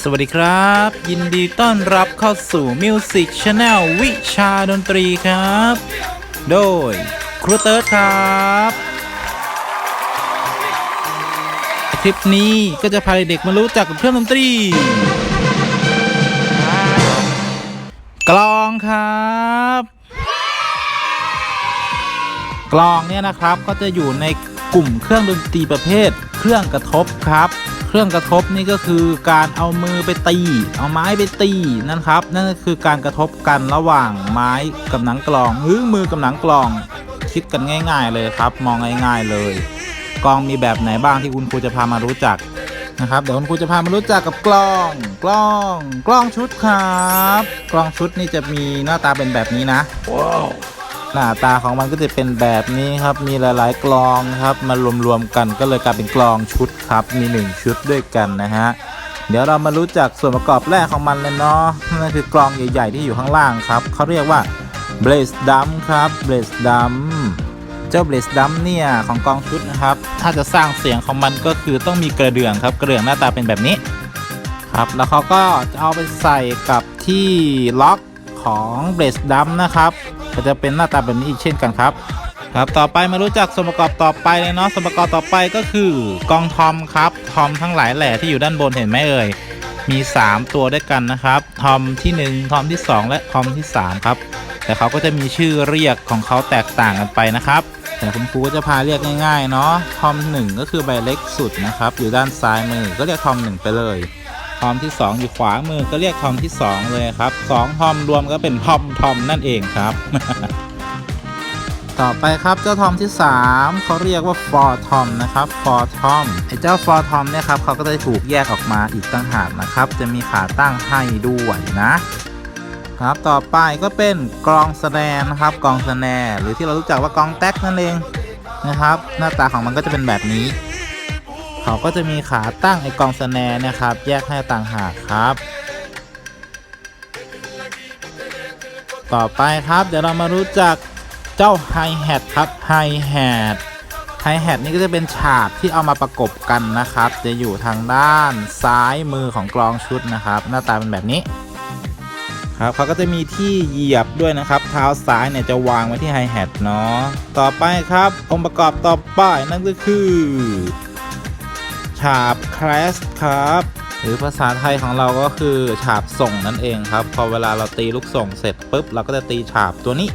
สวัสดีครับ ยินดีต้อนรับเข้าสู่ Music Channel วิชาดนตรีครับ โดยครูเติร์ดครับ คลิปนี้ก็จะพาเด็กมารู้จักกับเครื่องดนตรี กลองครับ กลองเนี่ยนะครับก็จะอยู่ใน กลุ่มเครื่องดนตรีประเภท เครื่องกระทบครับ เครื่องกระทบนี่ก็คือการเอามือไปตี เอาไม้ไปตีนั่นครับนั่นก็คือการกระทบกันระหว่างไม้กับหนังกลองหรือมือกับหนังกลอง คิดกันง่าย ๆ เลยครับ มองง่าย ๆ เลยกลองมีแบบไหนบ้างที่คุณครูจะพามารู้จักนะครับเดี๋ยวคุณครูจะพามารู้จักกับกลองกล้องกล้องชุดครับ กล้องชุดนี่จะมีหน้าตาเป็นแบบนี้นะ ว้าว หน้าตาของมันก็จะเป็นแบบนี้ครับ มีหลายๆกลองครับมารวมๆกันก็เลยกลายเป็นกลองชุดครับ มีหนึ่งชุดด้วยกันนะฮะ เดี๋ยวเรามารู้จักส่วนประกอบแรกของมันเลยเนาะนั่นคือกลองใหญ่ ๆ ที่อยู่ข้างล่างครับเขาเรียกว่า blaze drum ครับ blaze drum เจ้า blaze drum เนี่ยของกลองชุดนะครับ ถ้าจะสร้างเสียงของมันก็คือต้องมีกระเดื่องครับกระเดื่องหน้าตาเป็นแบบนี้ครับแล้วเขาก็จะเอาไปใส่กับที่ล็อกของเบรสดัมนะครับ ก็จะเป็นหน้าตาแบบนี้อีกเช่นกันครับ ครับต่อไปมารู้จักส่วนประกอบต่อไปเลยเนาะส่วนประกอบต่อไปก็คือกองทอมครับทอมทั้งหลายแหล่ที่อยู่ด้านบนเห็นไหมเอ่ยมี 3 ตัวด้วยกันนะครับ ทอมที่ 1 ทอมที่ 2 และทอมที่ 3 ครับ แต่เขาก็จะมีชื่อเรียกของเขาแตกต่างกันไปนะครับ แต่คุณครูก็จะพาเรียกง่ายๆเนาะ ทอม 1 ก็คือใบเล็กสุดนะครับ อยู่ด้านซ้ายมือ ก็เรียกทอม 1 ไปเลย ทอมที่ 2 อยู่ขวามือก็เรียกทอมที่ 2 เลยครับ2ทอมรวมก็เป็นทอมทอมนั่นเองครับ ต่อไปครับเจ้าทอมที่ 3เขาเรียกว่าฟอร์ทอมนะครับฟอร์ทอมไอ้เจ้าฟอร์ทอมเนี่ยครับเขาก็จะถูกแยกออกมาอีกต่างหากนะครับ จะมีขาตั้งให้ด้วยนะครับต่อไปก็เป็นกลองแสดงนะครับกลองแสดงหรือที่เรารู้จักว่ากลองแท็กนั่นเองนะครับ หน้าตาของมันก็จะเป็นแบบนี้ เขาก็จะมีขาตั้งไอกองสแนนะครับ แยกให้ต่างหากครับ ต่อไปครับเดี๋ยวเรามารู้จักเจ้าไฮแฮทครับไฮแฮทไฮแฮทนี่ก็จะเป็นฉาบที่เอามาประกบกันนะครับ จะอยู่ทางด้านซ้ายมือของกลองชุดนะครับ หน้าตาเป็นแบบนี้ครับเขาก็จะมีที่เหยียบด้วยนะครับ เท้าซ้ายเนี่ยจะวางไว้ที่ไฮแฮทเนาะต่อไปครับองค์ประกอบต่อไปนั่นก็คือ ฉาบคลาสครับ หรือภาษาไทยของเราก็คือฉาบส่งนั่นเองครับ พอเวลาเราตีลูกส่งเสร็จปุ๊บ เราก็จะตีฉาบตัวนี้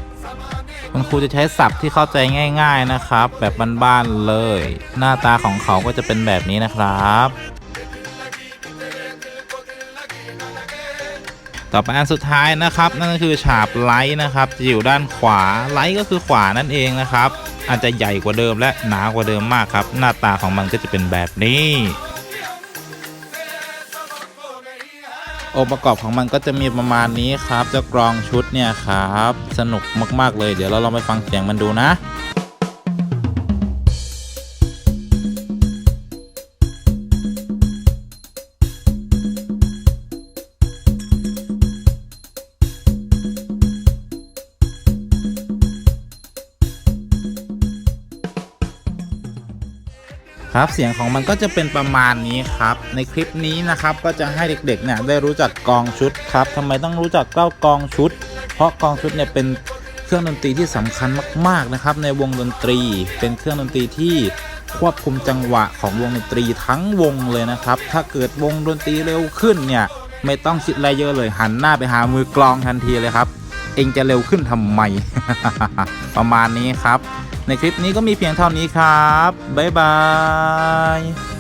คุณครูจะใช้ศัพท์ที่เข้าใจง่าย ๆนะครับ แบบบ้านๆเลย หน้าตาของเขาก็จะเป็นแบบนี้นะครับ ต่อไปอันสุดท้ายนะครับ นั่นก็คือฉาบไลท์นะครับจะอยู่ด้านขวาไลท์ก็คือขวานั่นเองนะครับ อาจจะใหญ่กว่าเดิมและหนากว่าเดิมมากครับ หน้าตาของมันก็จะเป็นแบบนี้องค์ประกอบของมันก็จะมีประมาณนี้ครับเจ้ากรองชุดเนี่ยครับ สนุกมากๆเลย เดี๋ยวเราลองไปฟังเสียงมันดูนะ ครับเสียงของมันก็จะเป็นประมาณนี้ครับ ในคลิปนี้นะครับก็จะให้เด็กๆเนี่ยได้รู้จักกองชุดครับทำไมต้องรู้จักเก้ากองชุด เพราะกองชุดเนี่ยเป็นเครื่องดนตรีที่สำคัญมากๆนะครับ ในวงดนตรี เป็นเครื่องดนตรีที่ควบคุมจังหวะของวงดนตรีทั้งวงเลยนะครับ ถ้าเกิดวงดนตรีเร็วขึ้นเนี่ยไม่ต้องคิดอะไรเยอะเลยหันหน้าไปหามือกลองทันทีเลยครับ เองจะเร็วขึ้นทำไม ประมาณนี้ครับ ในคลิปนี้ก็มีเพียงเท่านี้ครับ บ๊ายบาย